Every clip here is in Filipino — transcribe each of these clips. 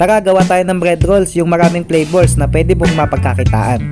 Tara, gawa tayo ng bread rolls, yung maraming flavors na pwede mong mapagkakitaan.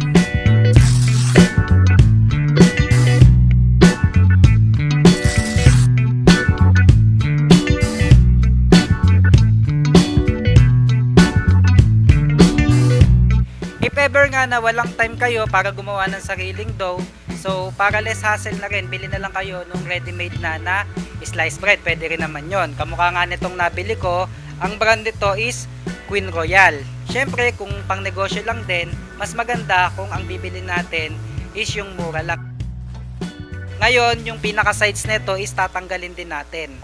If ever nga na walang time kayo para gumawa ng sariling dough, so para less hassle na rin, bili na lang kayo nung ready-made na na sliced bread. Pwede rin naman yon. Kamukha nga nitong nabili ko, ang brand nito is Queen Royal. Siyempre, kung pang negosyo lang din, mas maganda kung ang bibili natin is yung mura. Ngayon, yung pinaka sides nito is tatanggalin din natin.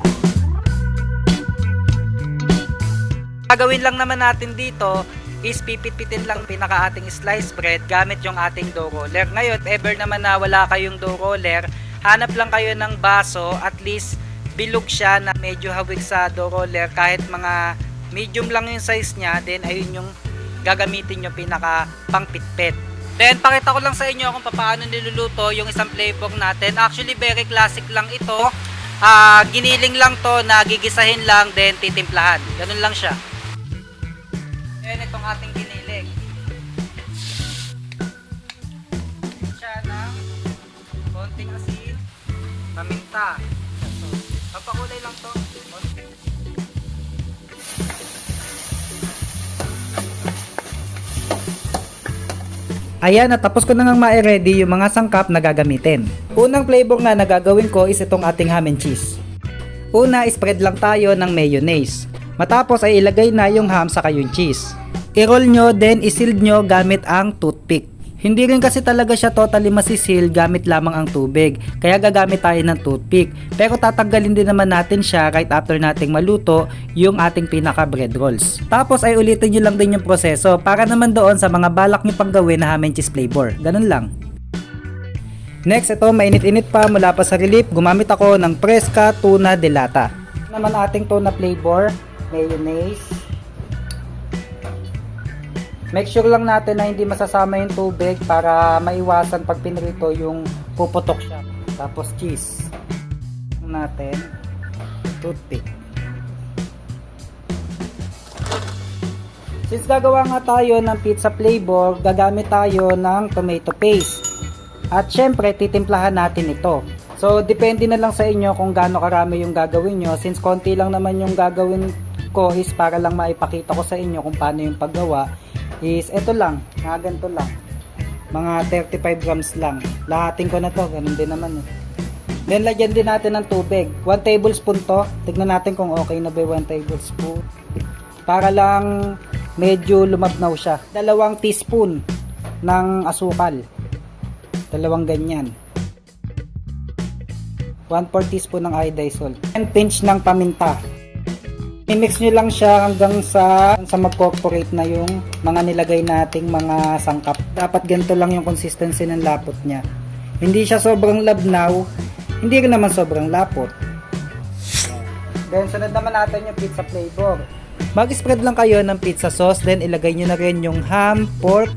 Gagawin lang naman natin dito is pipit-pitin lang pinaka ating sliced bread gamit yung ating dough roller. Ngayon, ever naman na wala kayong dough roller, hanap lang kayo ng baso, at least bilog siya na medyo hawig sa dough roller kahit mga medium lang yung size niya, then ayun yung gagamitin yung pinaka pangpitpit. Then, pakita ko lang sa inyo kung paano niluluto yung isang flavor natin. Actually, very classic lang ito. Ah, giniling lang to, nagigisahin lang, then titimplahan. Ganun lang siya. Ayan itong ating giniling. Siya ng konting asin, paminta. Papakulay lang to. Ayan, natapos ko na nga ma-ready yung mga sangkap na gagamitin. Unang flavor nga na gagawin ko is itong ating ham and cheese. Una, spread lang tayo ng mayonnaise. Matapos ay ilagay na yung ham sa yung cheese. I-roll nyo, then isild nyo gamit ang toothpick. Hindi rin kasi talaga siya totally masisil gamit lamang ang tubig, kaya gagamit tayo ng toothpick. Pero tatanggalin din naman natin siya right after nating maluto yung ating pinaka bread rolls. Tapos ay ulitin nyo lang din yung proseso para naman doon sa mga balak nyo pang gawin na ham and cheese flavor. Ganun lang. Next, ito mainit-init pa mula pa sa relief, gumamit ako ng Fresca Tuna de Lata. Naman ating tuna flavor, mayonnaise. Make sure lang natin na hindi masasama yung tubig para maiwasan pag pinrito yung puputok siya. Tapos cheese. natin toothpick. Since gagawa nga tayo ng pizza flavor, gagamit tayo ng tomato paste. At syempre, titimplahan natin ito. So, depende na lang sa inyo kung gaano karami yung gagawin nyo. Since konti lang naman yung gagawin ko is para lang maipakita ko sa inyo kung paano yung paggawa is ito lang, mga ganito lang. Mga 35 grams lang. Lahating ko na to, ganun din naman eh. Then, lagyan din natin ng tubig. 1 tablespoon to. Tignan natin kung okay na ba 1 tablespoon. Para lang medyo lumabnaw siya. Dalawang teaspoon ng asukal. Dalawang ganyan. 1 4 teaspoon ng iodized salt. And pinch ng paminta. I-mix nyo lang siya hanggang sa, sa mag-cooperate na yung mga nilagay nating mga sangkap. Dapat ganito lang yung consistency ng lapot niya. Hindi siya sobrang labnaw, hindi rin naman sobrang lapot. Then, sunod naman natin yung pizza flavor. Mag-spread lang kayo ng pizza sauce, then ilagay nyo na rin yung ham, pork,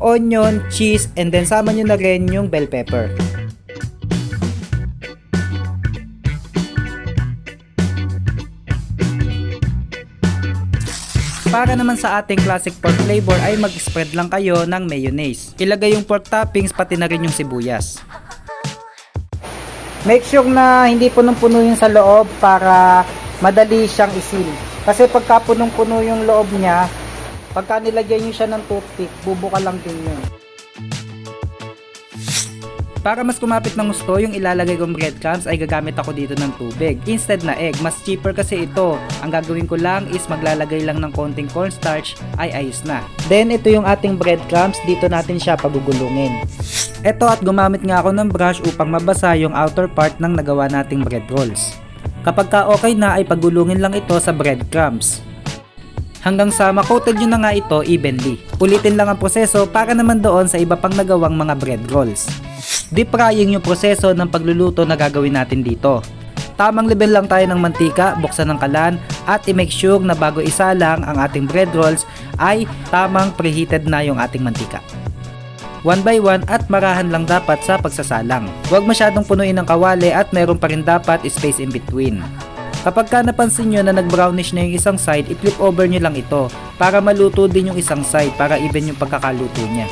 onion, cheese, and then sama nyo na rin yung bell pepper. Para naman sa ating classic pork flavor ay mag-spread lang kayo ng mayonnaise. Ilagay yung pork toppings pati na rin yung sibuyas. Make sure na hindi punong-puno yung sa loob para madali siyang isil. Kasi pagka punong-puno yung loob niya, pagka nilagyan nyo siya ng toothpick, bubuka lang din yun. Para mas kumapit ng gusto, yung ilalagay kong breadcrumbs ay gagamit ako dito ng tubig. Instead na egg, mas cheaper kasi ito. Ang gagawin ko lang is maglalagay lang ng konting cornstarch ay ayos na. Then ito yung ating breadcrumbs, dito natin siya pagugulungin. Ito at gumamit nga ako ng brush upang mabasa yung outer part ng nagawa nating bread rolls. Kapag ka okay na ay pagulungin lang ito sa breadcrumbs. Hanggang sa makoated nyo na nga ito evenly. Ulitin lang ang proseso para naman doon sa iba pang nagawang mga bread rolls. Deep frying yung proseso ng pagluluto na gagawin natin dito. Tamang level lang tayo ng mantika, buksan ng kalan at i-make sure na bago isalang ang ating bread rolls ay tamang preheated na yung ating mantika. One by one at marahan lang dapat sa pagsasalang. Huwag masyadong punuin ng kawali at meron pa rin dapat space in between. Kapag ka napansin nyo na nag-brownish na yung isang side, i-flip over nyo lang ito para maluto din yung isang side para even yung pagkakaluto niya.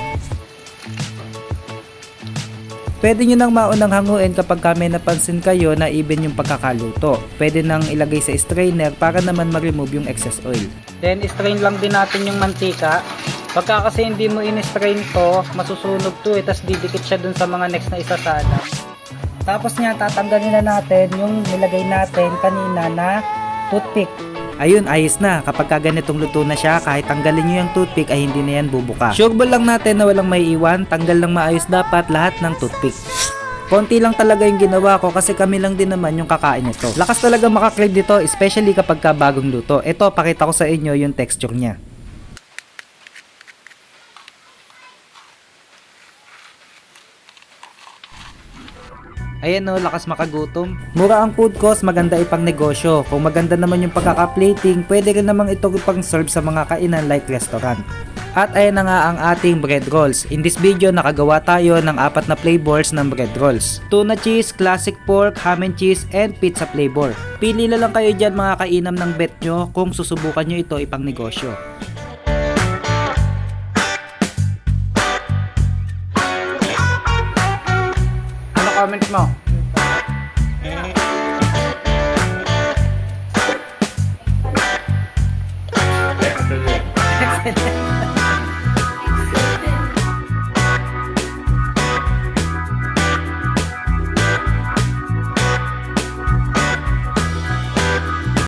Pwede nyo nang maunang hanguin kapag ka may napansin kayo na even yung pagkakaluto. Pwede nang ilagay sa strainer para naman ma-remove yung excess oil. Then strain lang din natin yung mantika. Pagka kasi hindi mo in-strain to, masusunog to eh, tas didikit siya dun sa mga next na isasala. Tapos nga tatanggalin na natin yung nilagay natin kanina na toothpick. Ayun, ayos na. Kapag ka ganitong luto na siya, kahit tanggalin nyo yung toothpick ay hindi na yan bubuka. Sure ball lang natin na walang may iwan, tanggal lang maayos dapat lahat ng toothpick. Konti lang talaga yung ginawa ko kasi kami lang din naman yung kakain nito. Lakas talaga makakrib dito, especially kapag ka bagong luto. Ito, pakita ko sa inyo yung texture niya. Ayan o, lakas makagutom. Mura ang food cost, maganda ipang negosyo. Kung maganda naman yung pagkaka-plating, pwede rin namang ito ipang serve sa mga kainan like restaurant. At ayan na nga ang ating bread rolls. In this video, nakagawa tayo ng apat na flavors ng bread rolls. Tuna cheese, classic pork, ham and cheese, and pizza flavor. Pili na lang kayo dyan mga kainam ng bet nyo kung susubukan nyo ito ipang negosyo. comment more. Yeah.